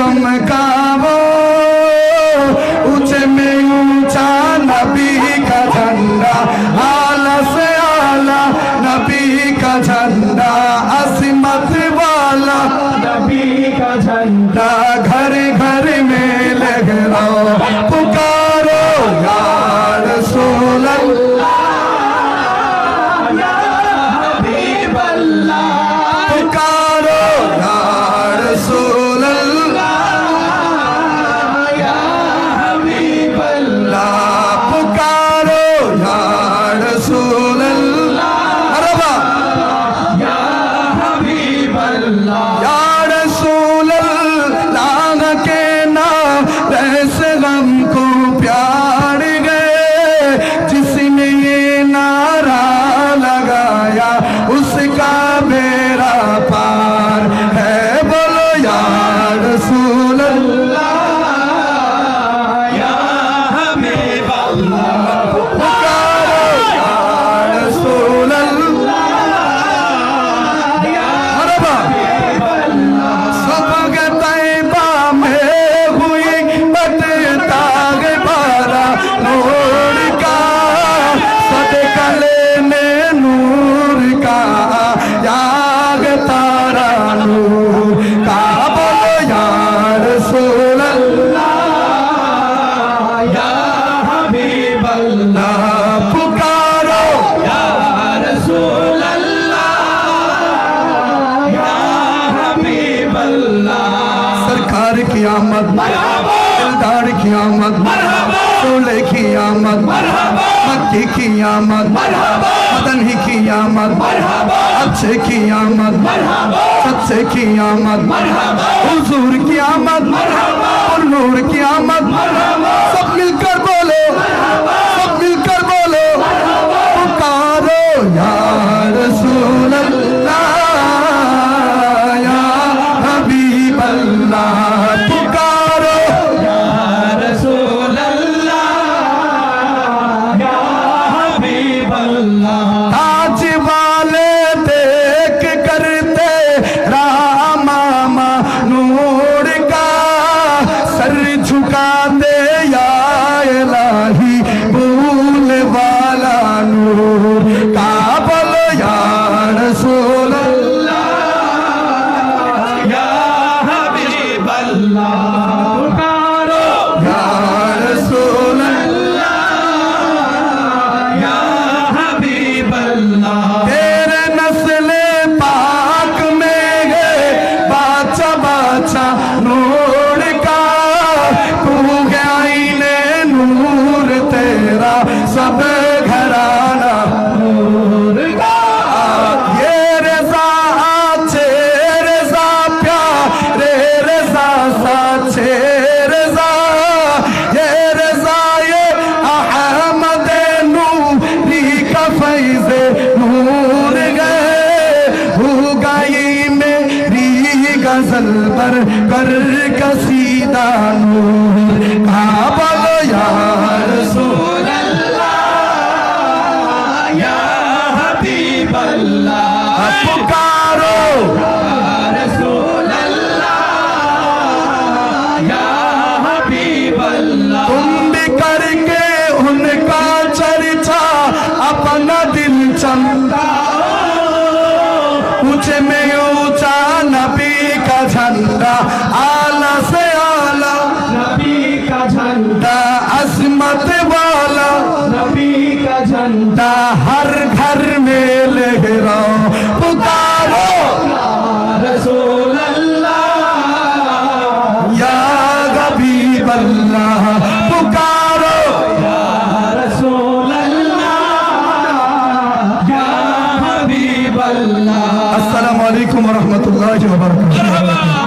चमकावो ऊंचे में ऊंचा नबी का झंडा आला से आला नबी का झंडा असीमत वाला नबी का झंडा घर घर में लग रहा Os খিয়ামত দিলদার খিয়ামত চলে খিয়ামত মক্কি খিয়ামত মদন হি খিয়ামত अच्छे খিয়ামত সচ্চে খিয়ামত হুজুর খিয়ামত নূর খিয়ামত सब मिलकर Allah سب گھرانا نور کا یہ رضا آچھے رضا پار رضا ساچھے رضا یہ رضا یہ احمد نوری کا فیض نور گئے ہو گئی میری غزل پر کر کشیدہ करके उनका अपना दिल चमका ऊंचे में ऊंचा नबी का झंडा आला से आला नबी का झंडा असमत वाला झंडा हर घर में मेरा पुकारो रसूल अल्लाह या हबीब अल्लाह पुकारो या रसूल अल्लाह या हबीब अल्लाह अस्सलाम वालेकुम व रहमतुल्लाहि व बरकातहू